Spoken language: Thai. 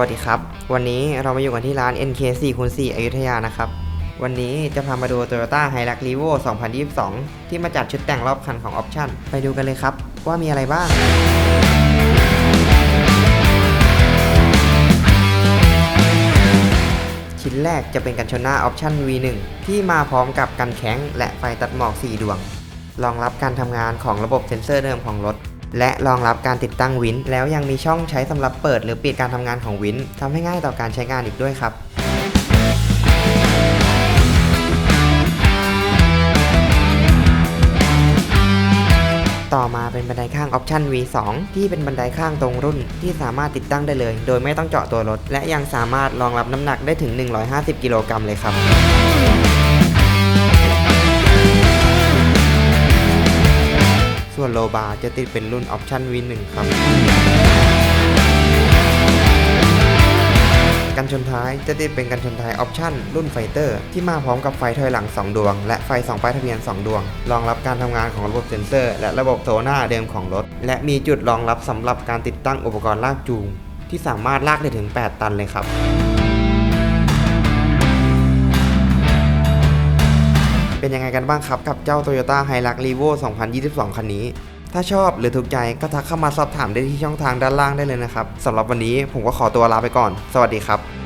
วัสดีครับ วันนี้เรามาอยู่กันที่ร้าน NK 4คูณ4อยุธยานะครับ วันนี้จะพามาดู Toyota Hilux Revo 2022 ที่มาจัดชุดแต่งรอบคันของออปชั่น ไปดูกันเลยครับ ว่ามีอะไรบ้าง ชิ้นแรกจะเป็นกันชนหน้าออปชั่น V1 ที่มาพร้อมกับกันแข้งและไฟตัดหมอก 4 ดวง รองรับการทำงานของระบบเซ็นเซอร์เดิมของรถ และรองรับการติดตั้งวินแล้วยังมีช่องใช้สำหรับเปิดหรือปิดการทำงานของวินทำให้ง่ายต่อการใช้งานอีกด้วยครับต่อมาเป็นบันไดข้างออปชัน V2 ที่เป็นบันไดข้างตรงรุ่นที่สามารถติดตั้งได้เลย โดยไม่ต้องเจาะตัวรถ และยังสามารถรองรับน้ำหนักได้ถึง 150 กิโลกรัมเลยครับ วนโลบาร์จะติดเป็นรุ่นออปชัน V1 ครับกันชนท้ายจะติดเป็นกันชนท้ายออปชั่นรุ่นไฟเตอร์ ที่มาพร้อมกับไฟถอยหลัง 2 ดวง และไฟ2ป้ายทะเบียน 2 ดวง รองรับการทำงานของระบบเซ็นเซอร์ และระบบโซน่าเดิมของรถ และมีจุดรองรับสำหรับการติดตั้งอุปกรณ์ลากจูง ที่สามารถลากได้ถึง 8 ตันเลยครับ กันบ้างครับ กับเจ้า Toyota Hilux Revo 2022 คันนี้ ถ้าชอบหรือถูกใจก็ทักเข้ามาสอบถามได้ที่ช่องทางด้านล่างได้เลยนะครับสำหรับวันนี้ผมก็ขอตัวลาไปก่อน สวัสดีครับ